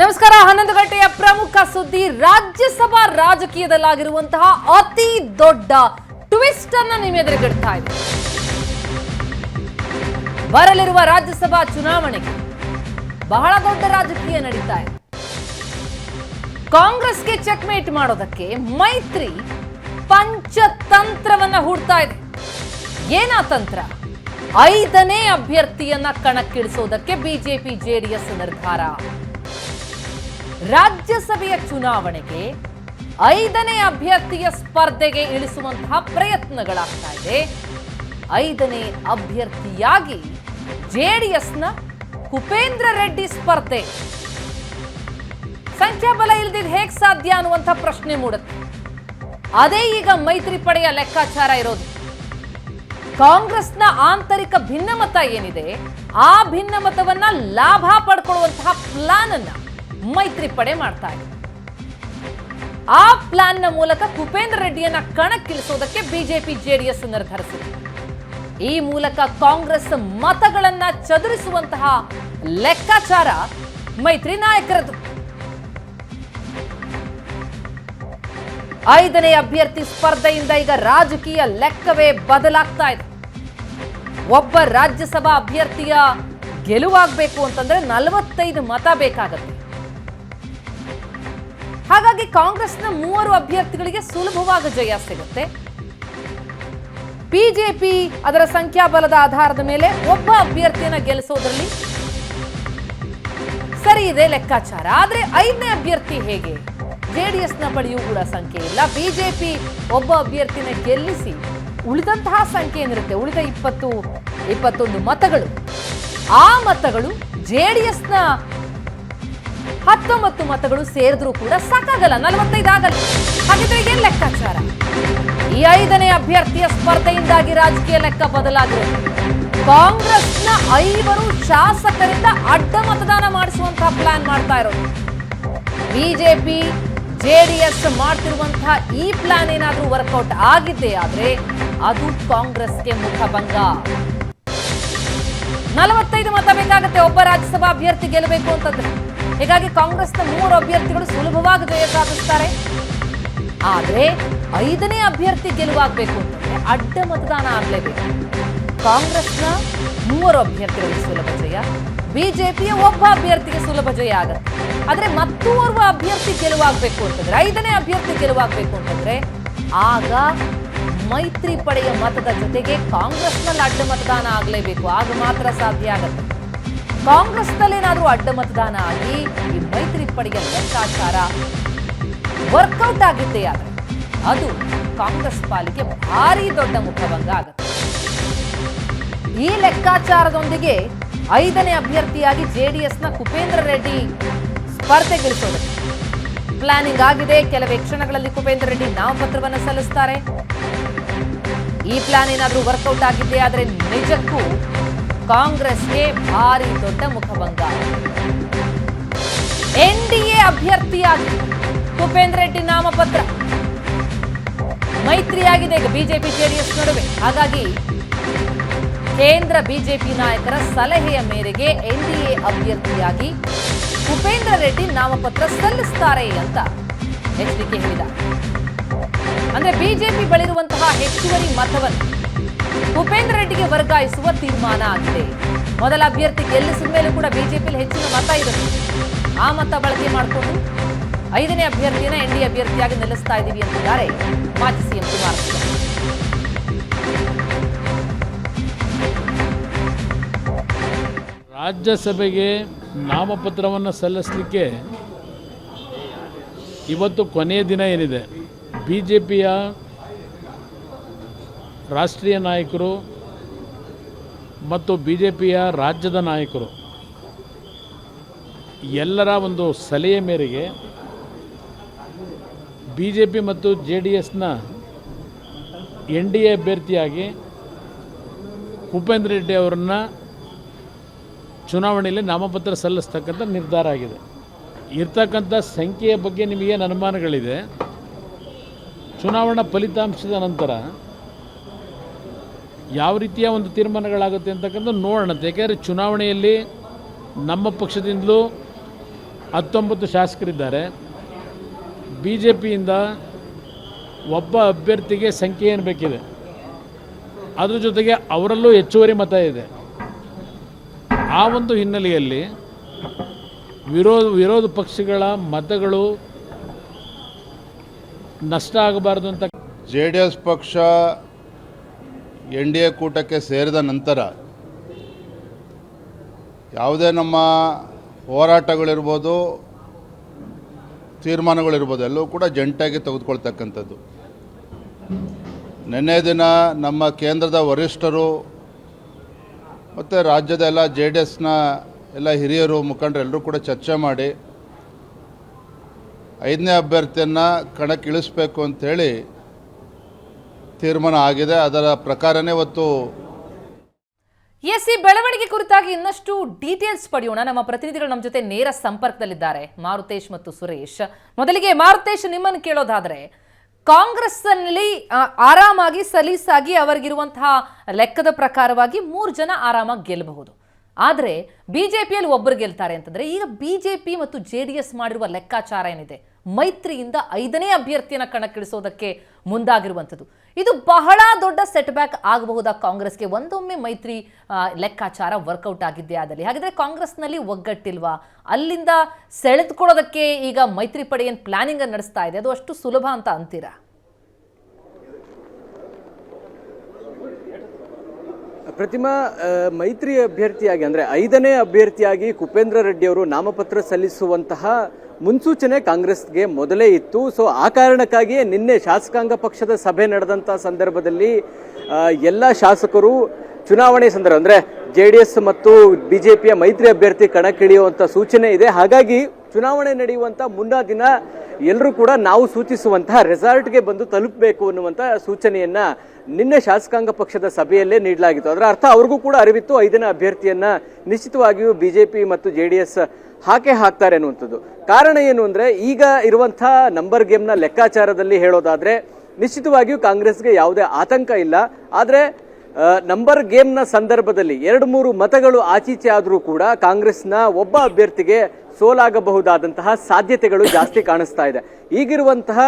ನಮಸ್ಕಾರ ಹನ್ನೊಂದು ಗಂಟೆಯ ಪ್ರಮುಖ ಸುದ್ದಿ. ರಾಜ್ಯಸಭಾ ರಾಜಕೀಯದಲ್ಲಾಗಿರುವಂತಹ ಅತಿ ದೊಡ್ಡ ಟ್ವಿಸ್ಟ್ ಅನ್ನ ನಿಮ್ಮ ಎದುರುಗಿಡ್ತಾ ಇದೆ. ಬರಲಿರುವ ರಾಜ್ಯಸಭಾ ಚುನಾವಣೆಗೆ ಬಹಳ ದೊಡ್ಡ ರಾಜಕೀಯ ನಡೀತಾ ಇದೆ. ಕಾಂಗ್ರೆಸ್ಗೆ ಚೆಕ್ಮೇಟ್ ಮಾಡೋದಕ್ಕೆ ಮೈತ್ರಿ ಪಂಚತಂತ್ರವನ್ನ ಹೂಡ್ತಾ ಇದೆ. ಏನಾ ತಂತ್ರ? ಐದನೇ ಅಭ್ಯರ್ಥಿಯನ್ನ ಕಣಕ್ಕಿಳಿಸೋದಕ್ಕೆ ಬಿಜೆಪಿ ಜೆಡಿಎಸ್ ನಿರ್ಧಾರ. ರಾಜ್ಯಸಭೆಯ ಚುನಾವಣೆಗೆ ಐದನೇ ಅಭ್ಯರ್ಥಿಯ ಸ್ಪರ್ಧೆಗೆ ಇಳಿಸುವಂತಹ ಪ್ರಯತ್ನಗಳಾಗ್ತಾ ಇದೆ. ಐದನೇ ಅಭ್ಯರ್ಥಿಯಾಗಿ ಜೆಡಿಎಸ್ನ ಕುಪೇಂದ್ರ ರೆಡ್ಡಿ ಸ್ಪರ್ಧೆ. ಸಂಖ್ಯಾಬಲ ಇಲ್ದಿದ್ ಹೇಗ್ ಸಾಧ್ಯ ಅನ್ನುವಂಥ ಪ್ರಶ್ನೆ ಮೂಡುತ್ತೆ. ಅದೇ ಈಗ ಮೈತ್ರಿ ಪಡೆಯ ಲೆಕ್ಕಾಚಾರ ಇರೋದು. ಕಾಂಗ್ರೆಸ್ನ ಆಂತರಿಕ ಭಿನ್ನಮತ ಏನಿದೆ, ಆ ಭಿನ್ನಮತವನ್ನ ಲಾಭ ಪಡ್ಕೊಳ್ಳುವಂತಹ ಪ್ಲಾನ್ ಅನ್ನ ಮೈತ್ರಿ ಪಡೆ ಮಾಡ್ತಾ ಇದೆ. ಆ ಪ್ಲಾನ್ನ ಮೂಲಕ ಭೂಪೇಂದ್ರ ರೆಡ್ಡಿಯನ್ನ ಕಣಕ್ಕಿಳಿಸೋದಕ್ಕೆ ಬಿಜೆಪಿ ಜೆಡಿಎಸ್ ನಿರ್ಧರಿಸಿದೆ. ಈ ಮೂಲಕ ಕಾಂಗ್ರೆಸ್ ಮತಗಳನ್ನ ಚದುರಿಸುವಂತಹ ಲೆಕ್ಕಾಚಾರ ಮೈತ್ರಿ ನಾಯಕರದು ಐದನೇ ಅಭ್ಯರ್ಥಿ ಸ್ಪರ್ಧೆಯಿಂದ ಈಗ ರಾಜಕೀಯ ಲೆಕ್ಕವೇ ಬದಲಾಗ್ತಾ ಇದೆ. ಒಬ್ಬ ರಾಜ್ಯಸಭಾ ಅಭ್ಯರ್ಥಿಯ ಗೆಲುವಾಗಬೇಕು ಅಂತಂದ್ರೆ ನಲವತ್ತೈದು ಮತ ಬೇಕಾಗತ್ತೆ. ಹಾಗಾಗಿ ಕಾಂಗ್ರೆಸ್ನ ಮೂವರು ಅಭ್ಯರ್ಥಿಗಳಿಗೆ ಸುಲಭವಾಗಿ ಜಯ ಸಿಗುತ್ತೆ. ಬಿಜೆಪಿ ಅದರ ಸಂಖ್ಯಾಬಲದ ಆಧಾರದ ಮೇಲೆ ಒಬ್ಬ ಅಭ್ಯರ್ಥಿಯನ್ನ ಗೆಲ್ಲಿಸೋದ್ರಲ್ಲಿ ಸರಿ ಇದೆ ಲೆಕ್ಕಾಚಾರ. ಆದ್ರೆ ಐದನೇ ಅಭ್ಯರ್ಥಿ ಹೇಗೆ? ಜೆಡಿಎಸ್ನ ಬಳಿಯೂ ಕೂಡ ಸಂಖ್ಯೆ ಇಲ್ಲ. ಬಿಜೆಪಿ ಒಬ್ಬ ಅಭ್ಯರ್ಥಿನ ಗೆಲ್ಲಿಸಿ ಉಳಿದಂತಹ ಸಂಖ್ಯೆ ಏನಿರುತ್ತೆ? ಉಳಿದ ಇಪ್ಪತ್ತು, ಇಪ್ಪತ್ತೊಂದು ಮತಗಳು. ಆ ಮತಗಳು ಜೆಡಿಎಸ್ನ ಹತ್ತೊಂಬತ್ತು ಮತಗಳು ಸೇರಿದ್ರೂ ಕೂಡ ಸಾಕಾಗಲ್ಲ, ನಲವತ್ತೈದು ಆಗಲ್ಲ. ಹಾಗಿದ್ರೆ ಏನ್ ಲೆಕ್ಕಾಚಾರ? ಈ ಐದನೇ ಅಭ್ಯರ್ಥಿಯ ಸ್ಪರ್ಧೆಯಿಂದಾಗಿ ರಾಜಕೀಯ ಲೆಕ್ಕ ಬದಲಾಗಿದೆ ಕಾಂಗ್ರೆಸ್ನ ಐವರು ಶಾಸಕರಿಂದ ಅಡ್ಡ ಮತದಾನ ಮಾಡಿಸುವಂತಹ ಪ್ಲಾನ್ ಮಾಡ್ತಾ ಇರೋದು. ಬಿಜೆಪಿ ಜೆಡಿಎಸ್ ಮಾಡ್ತಿರುವಂತಹ ಈ ಪ್ಲಾನ್ ಏನಾದರೂ ವರ್ಕೌಟ್ ಆಗಿದೆ ಆದ್ರೆ ಅದು ಕಾಂಗ್ರೆಸ್ಗೆ ಮುಖಭಂಗ ನಲವತ್ತೈದು ಮತ ಬೇಕಾಗುತ್ತೆ, ಒಬ್ಬ ರಾಜ್ಯಸಭಾ ಅಭ್ಯರ್ಥಿ ಗೆಲ್ಲಬೇಕು ಅಂತಂದ್ರೆ. ಹೀಗಾಗಿ ಕಾಂಗ್ರೆಸ್ನ ಮೂರು ಅಭ್ಯರ್ಥಿಗಳು ಸುಲಭವಾಗಿ ಜಯ ಸಾಧಿಸ್ತಾರೆ. ಆದರೆ ಐದನೇ ಅಭ್ಯರ್ಥಿ ಗೆಲುವಾಗಬೇಕು ಅಂತಂದ್ರೆ ಅಡ್ಡ ಮತದಾನ ಆಗಲೇಬೇಕು. ಕಾಂಗ್ರೆಸ್ನ ಮೂವರು ಅಭ್ಯರ್ಥಿಗಳಿಗೆ ಸುಲಭ ಜಯ, ಬಿಜೆಪಿಯ ಒಬ್ಬ ಅಭ್ಯರ್ಥಿಗೆ ಸುಲಭ ಜಯ ಆಗತ್ತೆ. ಆದರೆ ಮತ್ತೋರ್ವ ಅಭ್ಯರ್ಥಿ ಗೆಲುವಾಗಬೇಕು ಅಂತಂದ್ರೆ, ಐದನೇ ಅಭ್ಯರ್ಥಿ ಗೆಲುವಾಗಬೇಕು ಅಂತಂದ್ರೆ ಆಗ ಮೈತ್ರಿ ಪಡೆಯ ಮತದ ಜೊತೆಗೆ ಕಾಂಗ್ರೆಸ್ನಲ್ಲಿ ಅಡ್ಡ ಮತದಾನ ಆಗಲೇಬೇಕು. ಆಗ ಮಾತ್ರ ಸಾಧ್ಯ ಆಗತ್ತೆ. ಕಾಂಗ್ರೆಸ್ನಲ್ಲೇನಾದ್ರೂ ಅಡ್ಡ ಮತದಾನ ಆಗಿ ಈ ಮೈತ್ರಿ ಪಡೆಯ ಲೆಕ್ಕಾಚಾರ ವರ್ಕೌಟ್ ಆಗಿದ್ದೇ ಆದರೆ ಅದು ಕಾಂಗ್ರೆಸ್ ಪಾಲಿಗೆ ಭಾರಿ ದೊಡ್ಡ ಮುಖಭಂಗ ಆಗುತ್ತೆ. ಈ ಲೆಕ್ಕಾಚಾರದೊಂದಿಗೆ ಐದನೇ ಅಭ್ಯರ್ಥಿಯಾಗಿ ಜೆಡಿಎಸ್ನ ಕುಪೇಂದ್ರ ರೆಡ್ಡಿ ಸ್ಪರ್ಧೆಗಿಳಿಸೋದಕ್ಕೆ ಪ್ಲಾನಿಂಗ್ ಆಗಿದೆ. ಕೆಲವೇ ಕ್ಷಣಗಳಲ್ಲಿ ಕುಪೇಂದ್ರ ರೆಡ್ಡಿ ನಾಮಪತ್ರವನ್ನು ಸಲ್ಲಿಸ್ತಾರೆ. ಈ ಪ್ಲಾನ್ ಏನಾದರೂ ವರ್ಕೌಟ್ ಆಗಿದೆ ಆದರೆ ನಿಜಕ್ಕೂ ಕಾಂಗ್ರೆಸ್ಗೆ ಭಾರಿ ದೊಡ್ಡ ಮುಖಭಂಗ. ಎನ್ಡಿಎ ಅಭ್ಯರ್ಥಿಯಾಗಿ ಭೂಪೇಂದ್ರ ರೆಡ್ಡಿ ನಾಮಪತ್ರ. ಮೈತ್ರಿಯಾಗಿದೆ ಈಗ ಬಿಜೆಪಿ ಜೆಡಿಎಸ್ ನಡುವೆ. ಹಾಗಾಗಿ ಕೇಂದ್ರ ಬಿಜೆಪಿ ನಾಯಕರ ಸಲಹೆಯ ಮೇರೆಗೆ ಎನ್ಡಿಎ ಅಭ್ಯರ್ಥಿಯಾಗಿ ಉಪೇಂದ್ರ ರೆಡ್ಡಿ ನಾಮಪತ್ರ ಸಲ್ಲಿಸುತ್ತಾರೆ ಅಂತ ಎಚ್ಡಿಕೆ ಹೇಳಿದ. ಅಂದ್ರೆ ಬಿಜೆಪಿ ಬಳಿರುವಂತಹ ಹೆಚ್ಚುವರಿ ಮತವನ್ನು ಉಪೇಂದ್ರ ರೆಡ್ಡಿಗೆ ವರ್ಗಾಯಿಸುವ ತೀರ್ಮಾನ ಆಗಿದೆ. ಮೊದಲ ಅಭ್ಯರ್ಥಿ ಗೆಲ್ಲಿಸಿದ ಮೇಲೂ ಕೂಡ ಬಿಜೆಪಿಯಲ್ಲಿ ಹೆಚ್ಚಿನ ಮತ ಇರುತ್ತೆ. ಆ ಮತ ಬಳಕೆ ಮಾಡಿಕೊಂಡು ಐದನೇ ಅಭ್ಯರ್ಥಿಯನ್ನ ಎನ್ಡಿ ಅಭ್ಯರ್ಥಿಯಾಗಿ ನಿಲ್ಲಿಸ್ತಾ ಇದ್ದೀವಿ ಅಂತಿದ್ದಾರೆ ಮಾಜಿ ಸಿಎಂ ಕುಮಾರಸ್ವಾಮಿ ರಾಜ್ಯಸಭೆಗೆ ನಾಮಪತ್ರವನ್ನು ಸಲ್ಲಿಸಲಿಕ್ಕೆ ಇವತ್ತು ಕೊನೆಯ ದಿನ ಏನಿದೆ? ಬಿ ಜೆ ಪಿಯ ರಾಷ್ಟ್ರೀಯ ನಾಯಕರು ಮತ್ತು ಬಿ ಜೆ ಪಿಯ ರಾಜ್ಯದ ನಾಯಕರು, ಎಲ್ಲರ ಒಂದು ಸಲಹೆ ಮೇರೆಗೆ ಬಿ ಜೆ ಪಿ ಮತ್ತು ಜೆ ಡಿ ಎಸ್ನ ಎನ್ ಡಿ ಎ ಅಭ್ಯರ್ಥಿಯಾಗಿ ಉಪೇಂದ್ರ ರೆಡ್ಡಿ ಅವರನ್ನು ಚುನಾವಣೆಯಲ್ಲಿ ನಾಮಪತ್ರ ಸಲ್ಲಿಸ್ತಕ್ಕಂಥ ನಿರ್ಧಾರ ಆಗಿದೆ. ಇರ್ತಕ್ಕಂಥ ಸಂಖ್ಯೆಯ ಬಗ್ಗೆ ನಿಮಗೇನು ಅನುಮಾನಗಳಿದೆ? ಚುನಾವಣಾ ಫಲಿತಾಂಶದ ನಂತರ ಯಾವ ರೀತಿಯ ಒಂದು ತೀರ್ಮಾನಗಳಾಗುತ್ತೆ ಅಂತಕ್ಕಂಥ ನೋಡೋಣ. ಯಾಕೆಂದರೆ ಚುನಾವಣೆಯಲ್ಲಿ ನಮ್ಮ ಪಕ್ಷದಿಂದಲೂ ಹತ್ತೊಂಬತ್ತು ಶಾಸಕರಿದ್ದಾರೆ. ಬಿ ಜೆ ಪಿಯಿಂದ ಒಬ್ಬ ಅಭ್ಯರ್ಥಿಗೆ ಸಂಖ್ಯೆ ಏನು ಬೇಕಿದೆ? ಅದ್ರ ಜೊತೆಗೆ ಅವರಲ್ಲೂ ಹೆಚ್ಚುವರಿ ಮತ ಇದೆ. ಆ ಒಂದು ಹಿನ್ನೆಲೆಯಲ್ಲಿ ವಿರೋಧ ವಿರೋಧ ಪಕ್ಷಗಳ ಮತಗಳು ನಷ್ಟ ಆಗಬಾರ್ದು ಅಂತ ಜೆ ಡಿ ಎಸ್ ಪಕ್ಷ ಎನ್ ಡಿ ಎ ಕೂಟಕ್ಕೆ ಸೇರಿದ ನಂತರ ಯಾವುದೇ ನಮ್ಮ ಹೋರಾಟಗಳಿರ್ಬೋದು, ತೀರ್ಮಾನಗಳಿರ್ಬೋದು, ಎಲ್ಲವೂ ಕೂಡ ಜಂಟಾಗಿ ತೆಗೆದುಕೊಳ್ತಕ್ಕಂಥದ್ದು. ನಿನ್ನೆ ದಿನ ನಮ್ಮ ಕೇಂದ್ರದ ವರಿಷ್ಠರು ಮತ್ತು ರಾಜ್ಯದ ಎಲ್ಲ ಜೆ ಡಿ ಎಸ್ನ ಎಲ್ಲ ಹಿರಿಯರು, ಮುಖಂಡರು ಎಲ್ಲರೂ ಕೂಡ ಚರ್ಚೆ ಮಾಡಿ, ಐದನೇ ಅಭ್ಯರ್ಥಿಯನ್ನು ಕಣಕ್ಕಿಳಿಸ್ಬೇಕು ಅಂಥೇಳಿ ತೀರ್ಮಾನ ಆಗಿದೆ. ಅದರ ಪ್ರಕಾರನೇ ಇವತ್ತು ಎಸ್ ಈ ಬೆಳವಣಿಗೆ ಕುರಿತಾಗಿ ಇನ್ನಷ್ಟು ಡೀಟೇಲ್ಸ್ ಪಡೆಯೋಣ. ನಮ್ಮ ಪ್ರತಿನಿಧಿಗಳು ನಮ್ಮ ಜೊತೆ ನೇರ ಸಂಪರ್ಕದಲ್ಲಿದ್ದಾರೆ. ಮಾರುತೇಶ್ ಮತ್ತು ಸುರೇಶ್. ಮೊದಲಿಗೆ ಮಾರುತೇಶ್, ನಿಮ್ಮನ್ನು ಕೇಳೋದಾದ್ರೆ, ಕಾಂಗ್ರೆಸ್ನಲ್ಲಿ ಆರಾಮಾಗಿ, ಸಲೀಸಾಗಿ ಅವರಿಗಿರುವಂತಹ ಲೆಕ್ಕದ ಪ್ರಕಾರವಾಗಿ ಮೂರು ಜನ ಆರಾಮಾಗಿ ಗೆಲ್ಲಬಹುದು. ಆದರೆ, ಬಿಜೆಪಿಯಲ್ಲಿ ಒಬ್ಬರು ಗೆಲ್ತಾರೆ ಅಂತಂದ್ರೆ, ಈಗ ಬಿಜೆಪಿ ಮತ್ತು ಜೆ ಡಿ ಎಸ್ ಮಾಡಿರುವ ಲೆಕ್ಕಾಚಾರ ಏನಿದೆ? ಮೈತ್ರಿಯಿಂದ ಐದನೇ ಅಭ್ಯರ್ಥಿಯನ್ನ ಕಣಕ್ಕಿಳಿಸೋದಕ್ಕೆ ಮುಂದಾಗಿರುವಂಥದ್ದು. ಇದು ಬಹಳ ದೊಡ್ಡ ಸೆಟ್ ಬ್ಯಾಕ್ ಆಗಬಹುದಾ ಕಾಂಗ್ರೆಸ್ಗೆ? ಒಂದೊಮ್ಮೆ ಮೈತ್ರಿ ಲೆಕ್ಕಾಚಾರ ವರ್ಕೌಟ್ ಆಗಿದ್ದೇ ಆದಲ್ಲಿ. ಹಾಗಿದ್ರೆ ಕಾಂಗ್ರೆಸ್ನಲ್ಲಿ ಒಗ್ಗಟ್ಟಿಲ್ವಾ? ಅಲ್ಲಿಂದ ಸೆಳೆದುಕೊಳ್ಳೋದಕ್ಕೆ ಈಗ ಮೈತ್ರಿ ಪಡೆ ಏನು ಪ್ಲಾನಿಂಗ್ ನಡೆಸ್ತಾ ಇದೆ. ಅದು ಅಷ್ಟು ಸುಲಭ ಅಂತ ಅಂತೀರಾ? ಪ್ರತಿಮಾ ಮೈತ್ರಿ ಅಭ್ಯರ್ಥಿಯಾಗಿ ಅಂದ್ರೆ ಐದನೇ ಅಭ್ಯರ್ಥಿಯಾಗಿ ಕುಪೇಂದ್ರ ರೆಡ್ಡಿ ಅವರು ನಾಮಪತ್ರ ಸಲ್ಲಿಸುವಂತಹ ಮುನ್ಸೂಚನೆ ಕಾಂಗ್ರೆಸ್ಗೆ ಮೊದಲೇ ಇತ್ತು. ಸೊ ಆ ಕಾರಣಕ್ಕಾಗಿಯೇ ನಿನ್ನೆ ಶಾಸಕಾಂಗ ಪಕ್ಷದ ಸಭೆ ನಡೆದಂಥ ಸಂದರ್ಭದಲ್ಲಿ ಎಲ್ಲ ಶಾಸಕರು ಚುನಾವಣೆ ಸಂದರ್ಭ ಅಂದ್ರೆ ಜೆ ಡಿ ಎಸ್ ಮತ್ತು ಬಿಜೆಪಿಯ ಮೈತ್ರಿ ಅಭ್ಯರ್ಥಿ ಕಣಕ್ಕಿಳಿಯುವಂಥ ಸೂಚನೆ ಇದೆ. ಹಾಗಾಗಿ ಚುನಾವಣೆ ನಡೆಯುವಂತ ಮುನ್ನಾ ದಿನ ಎಲ್ಲರೂ ಕೂಡ ನಾವು ಸೂಚಿಸುವಂತಹ ರೆಸಾರ್ಟ್ಗೆ ಬಂದು ತಲುಪಬೇಕು ಅನ್ನುವಂತ ಸೂಚನೆಯನ್ನ ನಿನ್ನೆ ಶಾಸಕಾಂಗ ಪಕ್ಷದ ಸಭೆಯಲ್ಲೇ ನೀಡಲಾಗಿತ್ತು. ಅದರ ಅರ್ಥ ಅವ್ರಿಗೂ ಕೂಡ ಅರಿವಿತ್ತು. ಐದನ ಅಭ್ಯರ್ಥಿಯನ್ನ ನಿಶ್ಚಿತವಾಗಿಯೂ ಬಿಜೆಪಿ ಮತ್ತು ಜೆ ಡಿ ಎಸ್ ಹಾಕೆ ಹಾಕ್ತಾರೆ ಅನ್ನುವಂಥದ್ದು. ಕಾರಣ ಏನು ಅಂದರೆ, ಈಗ ಇರುವಂಥ ನಂಬರ್ ಗೇಮ್ನ ಲೆಕ್ಕಾಚಾರದಲ್ಲಿ ಹೇಳೋದಾದ್ರೆ, ನಿಶ್ಚಿತವಾಗಿಯೂ ಕಾಂಗ್ರೆಸ್ಗೆ ಯಾವುದೇ ಆತಂಕ ಇಲ್ಲ. ಆದರೆ ನಂಬರ್ ಗೇಮ್ನ ಸಂದರ್ಭದಲ್ಲಿ ಎರಡು ಮೂರು ಮತಗಳು ಆಚೀಚೆ ಆದರೂ ಕೂಡ ಕಾಂಗ್ರೆಸ್ನ ಒಬ್ಬ ಅಭ್ಯರ್ಥಿಗೆ ಸೋಲಾಗಬಹುದಾದಂತಹ ಸಾಧ್ಯತೆಗಳು ಜಾಸ್ತಿ ಕಾಣಿಸ್ತಾ ಇದೆ. ಈಗಿರುವಂತಹ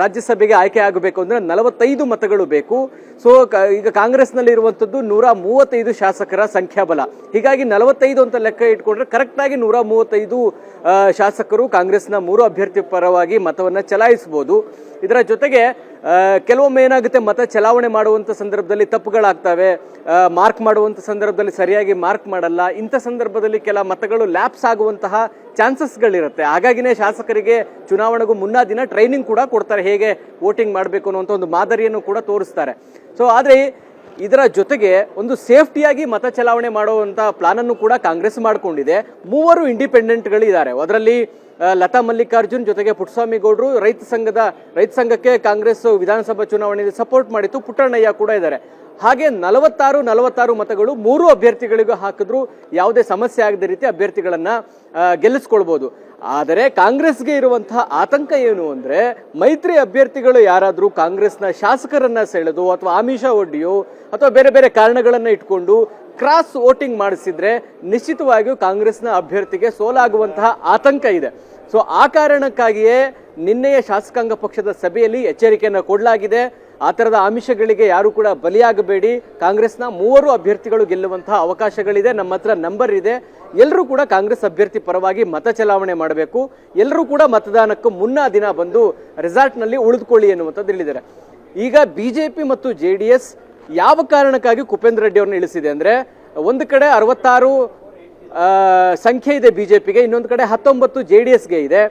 ರಾಜ್ಯಸಭೆಗೆ ಆಯ್ಕೆ ಆಗಬೇಕು ಅಂದರೆ ನಲವತ್ತೈದು ಮತಗಳು ಬೇಕು. ಸೊ ಈಗ ಕಾಂಗ್ರೆಸ್ನಲ್ಲಿ ಇರುವಂಥದ್ದು ನೂರ ಮೂವತ್ತೈದು ಶಾಸಕರ ಸಂಖ್ಯಾಬಲ. ಹೀಗಾಗಿ ನಲವತ್ತೈದು ಅಂತ ಲೆಕ್ಕ ಇಟ್ಕೊಂಡ್ರೆ ಕರೆಕ್ಟಾಗಿ ನೂರ ಮೂವತ್ತೈದು ಶಾಸಕರು ಕಾಂಗ್ರೆಸ್ನ ಮೂರು ಅಭ್ಯರ್ಥಿ ಪರವಾಗಿ ಮತವನ್ನು ಚಲಾಯಿಸಬಹುದು. ಇದರ ಜೊತೆಗೆ ಕೆಲವೊಮ್ಮೆ ಏನಾಗುತ್ತೆ, ಮತ ಚಲಾವಣೆ ಮಾಡುವಂಥ ಸಂದರ್ಭದಲ್ಲಿ ತಪ್ಪುಗಳಾಗ್ತವೆ. ಮಾರ್ಕ್ ಮಾಡುವಂಥ ಸಂದರ್ಭದಲ್ಲಿ ಸರಿಯಾಗಿ ಮಾರ್ಕ್ ಮಾಡಲ್ಲ. ಇಂಥ ಸಂದರ್ಭದಲ್ಲಿ ಕೆಲ ಮತಗಳು ಲ್ಯಾಪ್ಸ್ ಆಗುವಂತಹ ಚಾನ್ಸಸ್ಗಳಿರುತ್ತೆ ಹಾಗಾಗಿನೇ ಶಾಸಕರಿಗೆ ಚುನಾವಣೆಗೂ ಮುನ್ನ ದಿನ ಟ್ರೈನಿಂಗ್ ಕೂಡ ಕೊಡ್ತಾರೆ. ಹೇಗೆ ವೋಟಿಂಗ್ ಮಾಡಬೇಕು ಅನ್ನುವಂಥ ಒಂದು ಮಾದರಿಯನ್ನು ಕೂಡ ತೋರಿಸ್ತಾರೆ. ಸೊ ಆದರೆ ಇದರ ಜೊತೆಗೆ ಒಂದು ಸೇಫ್ಟಿಯಾಗಿ ಮತ ಚಲಾವಣೆ ಮಾಡುವಂಥ ಪ್ಲಾನನ್ನು ಕೂಡ ಕಾಂಗ್ರೆಸ್ ಮಾಡಿಕೊಂಡಿದೆ. ಮೂವರು ಇಂಡಿಪೆಂಡೆಂಟ್ಗಳಿದ್ದಾರೆ ಅದರಲ್ಲಿ ಲತಾ ಮಲ್ಲಿಕಾರ್ಜುನ್ ಜೊತೆಗೆ ಪುಟ್ಟಸ್ವಾಮಿ ಗೌಡ್ರು ರೈತ ಸಂಘದ, ರೈತ ಸಂಘಕ್ಕೆ ಕಾಂಗ್ರೆಸ್ ವಿಧಾನಸಭಾ ಚುನಾವಣೆಯಲ್ಲಿ ಸಪೋರ್ಟ್ ಮಾಡಿತ್ತು ಪುಟ್ಟಣ್ಣಯ್ಯ ಕೂಡ ಇದ್ದಾರೆ. ಹಾಗೆ ನಲವತ್ತಾರು ನಲವತ್ತಾರು ಮತಗಳು ಮೂರು ಅಭ್ಯರ್ಥಿಗಳಿಗೂ ಹಾಕಿದ್ರು. ಯಾವುದೇ ಸಮಸ್ಯೆ ಆಗದ ರೀತಿ ಅಭ್ಯರ್ಥಿಗಳನ್ನ ಗೆಲ್ಲಿಸ್ಕೊಳ್ಬೋದು. ಆದರೆ ಕಾಂಗ್ರೆಸ್ಗೆ ಇರುವಂತಹ ಆತಂಕ ಏನು ಅಂದ್ರೆ, ಮೈತ್ರಿ ಅಭ್ಯರ್ಥಿಗಳು ಯಾರಾದರೂ ಕಾಂಗ್ರೆಸ್ನ ಶಾಸಕರನ್ನ ಸೆಳೆದು ಅಥವಾ ಆಮಿಷ ಒಡ್ಡಿಯೋ ಅಥವಾ ಬೇರೆ ಬೇರೆ ಕಾರಣಗಳನ್ನ ಇಟ್ಕೊಂಡು ಕ್ರಾಸ್ ವೋಟಿಂಗ್ ಮಾಡಿಸಿದ್ರೆ ನಿಶ್ಚಿತವಾಗಿಯೂ ಕಾಂಗ್ರೆಸ್ನ ಅಭ್ಯರ್ಥಿಗೆ ಸೋಲಾಗುವಂತಹ ಆತಂಕ ಇದೆ. ಸೊ ಆ ಕಾರಣಕ್ಕಾಗಿಯೇ ನಿನ್ನೆಯ ಶಾಸಕಾಂಗ ಪಕ್ಷದ ಸಭೆಯಲ್ಲಿ ಎಚ್ಚರಿಕೆಯನ್ನು ಕೊಡಲಾಗಿದೆ. ಆ ಥರದ ಆಮಿಷಗಳಿಗೆ ಯಾರೂ ಕೂಡ ಬಲಿಯಾಗಬೇಡಿ. ಕಾಂಗ್ರೆಸ್ನ ಮೂವರು ಅಭ್ಯರ್ಥಿಗಳು ಗೆಲ್ಲುವಂತಹ ಅವಕಾಶಗಳಿದೆ. ನಮ್ಮ ಹತ್ರ ನಂಬರ್ ಇದೆ. ಎಲ್ಲರೂ ಕೂಡ ಕಾಂಗ್ರೆಸ್ ಅಭ್ಯರ್ಥಿ ಪರವಾಗಿ ಮತ ಚಲಾವಣೆ ಮಾಡಬೇಕು. ಎಲ್ಲರೂ ಕೂಡ ಮತದಾನಕ್ಕೂ ಮುನ್ನ ದಿನ ಬಂದು ರೆಸಾರ್ಟ್ನಲ್ಲಿ ಉಳಿದುಕೊಳ್ಳಿ ಎನ್ನುವಂಥದ್ದು ಹೇಳಿದ್ದಾರೆ. ಈಗ ಬಿಜೆಪಿ ಮತ್ತು ಜೆ ಡಿ ಎಸ್ ಯಾವ ಕಾರಣಕ್ಕಾಗಿ ಕುಪೇಂದ್ರ ರೆಡ್ಡಿ ಅವ್ರನ್ನ ಇಳಿಸಿದೆ ಅಂದ್ರೆ ಒಂದು ಕಡೆ ಅರವತ್ತಾರು ಸಂಖ್ಯೆ ಇದೆ ಬಿಜೆಪಿಗೆ ಇನ್ನೊಂದು ಕಡೆ ಹತ್ತೊಂಬತ್ತು ಜೆ ಡಿ ಎಸ್ಗೆ ಇದೆ.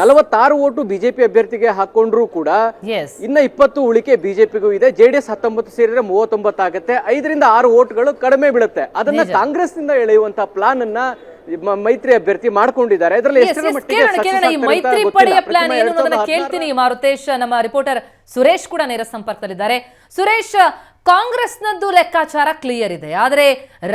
ನಲವತ್ತಾರು ಓಟು ಬಿಜೆಪಿ ಅಭ್ಯರ್ಥಿಗೆ ಹಾಕೊಂಡ್ರು ಕೂಡ ಎಸ್ ಇನ್ನ ಇಪ್ಪತ್ತು ಉಳಿಕೆ ಬಿಜೆಪಿಗೂ ಇದೆ. ಜೆಡಿಎಸ್ ಹತ್ತೊಂಬತ್ತು ಸೇರಿದ್ರೆ ಮೂವತ್ತೊಂಬತ್ತು ಆಗುತ್ತೆ. ಐದರಿಂದ ಆರು ಓಟ್ಗಳು ಕಡಿಮೆ ಬೀಳುತ್ತೆ. ಅದನ್ನ ಕಾಂಗ್ರೆಸ್ನಿಂದ ಎಳೆಯುವಂತ ಪ್ಲಾನ್ ಅನ್ನ ಮೈತ್ರಿ ಅಭ್ಯರ್ಥಿ ಮಾಡ್ಕೊಂಡಿದ್ದಾರೆ. ಅದರಲ್ಲಿ ಎಷ್ಟರ ಮಟ್ಟಿಗೆ ಮೈತ್ರಿ ಪಡೆಯ ಪ್ಲಾನ್ ಏನು ಕೇಳ್ತೀನಿ. ಮಾರುತೇಶ್ ನಮ್ಮ ರಿಪೋರ್ಟರ್ ಸುರೇಶ್ ಕೂಡ ನೇರ ಸಂಪರ್ಕದಲ್ಲಿದ್ದಾರೆ. ಸುರೇಶ್ ಕಾಂಗ್ರೆಸ್ನದ್ದು ಲೆಕ್ಕಾಚಾರ ಕ್ಲಿಯರ್ ಇದೆ. ಆದರೆ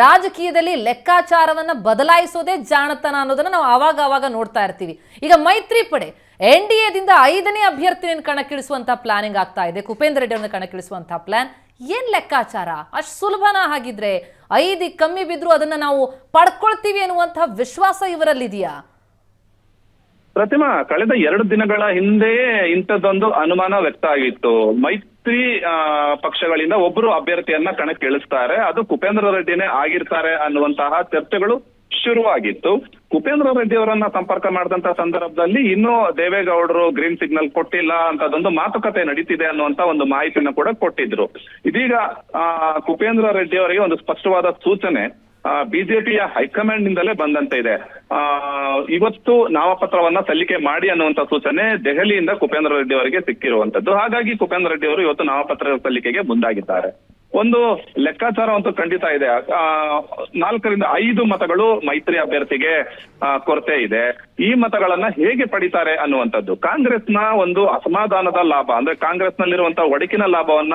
ರಾಜಕೀಯದಲ್ಲಿ ಲೆಕ್ಕಾಚಾರವನ್ನ ಬದಲಾಯಿಸೋದೇ ಜಾಣತನ ಅನ್ನೋದನ್ನ ನಾವು ಆವಾಗ ಆವಾಗ ನೋಡ್ತಾ ಇರ್ತೀವಿ. ಈಗ ಮೈತ್ರಿ ಪಡೆ, ಎನ್ ಡಿ ಎದಿಂದ ಐದನೇ ಅಭ್ಯರ್ಥಿಯನ್ನು ಕಣಕ್ಕಿಳಿಸುವಂಥ ಪ್ಲಾನಿಂಗ್ ಆಗ್ತಾ ಇದೆ. ಕುಪೇಂದ್ರ ರೆಡ್ಡಿ ಅವ್ರನ್ನ ಕಣಕ್ಕಿಳಿಸುವಂಥ ಪ್ಲಾನ್ ಏನ್ ಲೆಕ್ಕಾಚಾರ? ಅಷ್ಟು ಸುಲಭನ ಹಾಗಿದ್ರೆ ಐದು ಕಮ್ಮಿ ಬಿದ್ರು ಅದನ್ನ ನಾವು ಪಡ್ಕೊಳ್ತೀವಿ ಅನ್ನುವಂತಹ ವಿಶ್ವಾಸ ಇವರಲ್ಲಿದೆಯಾ? ಪ್ರತಿಮಾ, ಕಳೆದ ಎರಡು ದಿನಗಳ ಹಿಂದೆಯೇ ಇಂಥದ್ದೊಂದು ಅನುಮಾನ ವ್ಯಕ್ತ ಆಗಿತ್ತು. ಮೈತ್ರಿ ಆ, ಪಕ್ಷಗಳಿಂದ ಒಬ್ಬರು ಅಭ್ಯರ್ಥಿಯನ್ನ ಕಣಕ್ಕೆ ಇಳಿಸ್ತಾರೆ ಅದು ಕುಪೇಂದ್ರ ರೆಡ್ಡಿನೇ ಆಗಿರ್ತಾರೆ ಅನ್ನುವಂತಹ ಚರ್ಚೆಗಳು ಶುರುವಾಗಿತ್ತು. ಕುಪೇಂದ್ರ ರೆಡ್ಡಿ ಅವರನ್ನ ಸಂಪರ್ಕ ಮಾಡಿದಂತ ಸಂದರ್ಭದಲ್ಲಿ ಇನ್ನೂ ದೇವೇಗೌಡರು ಗ್ರೀನ್ ಸಿಗ್ನಲ್ ಕೊಟ್ಟಿಲ್ಲ ಅಂತದೊಂದು ಮಾತುಕತೆ ನಡೀತಿದೆ ಅನ್ನುವಂತ ಒಂದು ಮಾಹಿತಿನ ಕೂಡ ಕೊಟ್ಟಿದ್ರು. ಇದೀಗ ಕುಪೇಂದ್ರ ರೆಡ್ಡಿ ಅವರಿಗೆ ಒಂದು ಸ್ಪಷ್ಟವಾದ ಸೂಚನೆ. ಬಿಜೆಪಿಯ ಹೈಕಮಾಂಡ್ ನಿಂದಲೇ ಬಂದಂತೆ ಇದೆ. ಆ, ಇವತ್ತು ನಾಮಪತ್ರವನ್ನ ಸಲ್ಲಿಕೆ ಮಾಡಿ ಅನ್ನುವಂತ ಸೂಚನೆ ದೆಹಲಿಯಿಂದ ಕುಪೇಂದ್ರ ರೆಡ್ಡಿ ಅವರಿಗೆ ಸಿಕ್ಕಿರುವಂತದ್ದು. ಹಾಗಾಗಿ ಕುಪೇಂದ್ರ ರೆಡ್ಡಿ ಅವರು ಇವತ್ತು ನಾಮಪತ್ರ ಸಲ್ಲಿಕೆಗೆ ಮುಂದಾಗಿದ್ದಾರೆ. ಒಂದು ಲೆಕ್ಕಾಚಾರ ಅಂತೂ ಖಂಡಿತ ಇದೆ. ನಾಲ್ಕರಿಂದ ಐದು ಮತಗಳು ಮೈತ್ರಿ ಅಭ್ಯರ್ಥಿಗೆ ಕೊರತೆ ಇದೆ. ಈ ಮತಗಳನ್ನ ಹೇಗೆ ಪಡಿತಾರೆ ಅನ್ನುವಂಥದ್ದು. ಕಾಂಗ್ರೆಸ್ನ ಒಂದು ಅಸಮಾಧಾನದ ಲಾಭ ಅಂದ್ರೆ ಕಾಂಗ್ರೆಸ್ನಲ್ಲಿರುವಂತಹ ಒಡಕಿನ ಲಾಭವನ್ನ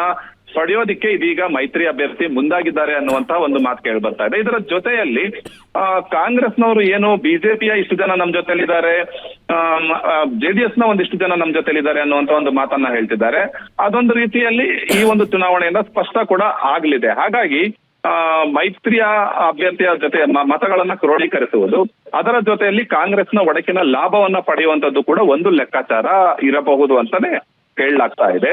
ಪಡೆಯೋದಿಕ್ಕೆ ಇದೀಗ ಮೈತ್ರಿ ಅಭ್ಯರ್ಥಿ ಮುಂದಾಗಿದ್ದಾರೆ ಅನ್ನುವಂತಹ ಒಂದು ಮಾತು ಕೇಳಿ ಬರ್ತಾ ಇದೆ. ಇದರ ಜೊತೆಯಲ್ಲಿ ಕಾಂಗ್ರೆಸ್ನವರು ಏನು ಬಿಜೆಪಿಯ ಇಷ್ಟು ಜನ ನಮ್ ಜೊತೆಲಿದ್ದಾರೆ ಜೆಡಿಎಸ್ನ ಒಂದಿಷ್ಟು ಜನ ನಮ್ ಜೊತೆಲಿದ್ದಾರೆ ಅನ್ನುವಂತ ಒಂದು ಮಾತನ್ನ ಹೇಳ್ತಿದ್ದಾರೆ. ಅದೊಂದು ರೀತಿಯಲ್ಲಿ ಈ ಒಂದು ಚುನಾವಣೆಯಿಂದ ಸ್ಪಷ್ಟ ಕೂಡ ಆಗ್ಲಿದೆ. ಹಾಗಾಗಿ ಮೈತ್ರಿಯ ಅಭ್ಯರ್ಥಿಯ ಜೊತೆ ಮತಗಳನ್ನ ಕ್ರೋಢೀಕರಿಸುವುದು ಅದರ ಜೊತೆಯಲ್ಲಿ ಕಾಂಗ್ರೆಸ್ನ ಒಡಕಿನ ಲಾಭವನ್ನ ಪಡೆಯುವಂತದ್ದು ಕೂಡ ಒಂದು ಲೆಕ್ಕಾಚಾರ ಇರಬಹುದು ಅಂತಾನೆ ಹೇಳಲಾಗ್ತಾ ಇದೆ.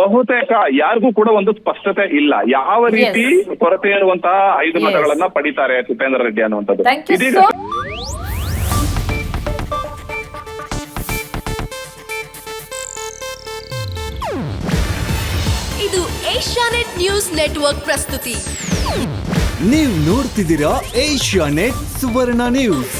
ಬಹುತೇಕ ಯಾರಿಗೂ ಕೂಡ ಒಂದು ಸ್ಪಷ್ಟತೆ ಇಲ್ಲ. ಯಾವ ರೀತಿ ಕೊರತೆ ಇರುವಂತಹ ಐದು. ಮತಗಳನ್ನ ಪಡಿತಾರೆ ಸುಪೇಂದ್ರ ರೆಡ್ಡಿ ಅನ್ನುವಂಥದ್ದು. ಇದೀಗ ಇದು ಏಷ್ಯಾನೆಟ್ ನ್ಯೂಸ್ ನೆಟ್ವರ್ಕ್ ಪ್ರಸ್ತುತಿ. ನೀವು ನೋಡ್ತಿದ್ದೀರಾ ಏಷ್ಯಾ ನೆಟ್ ಸುವರ್ಣ ನ್ಯೂಸ್.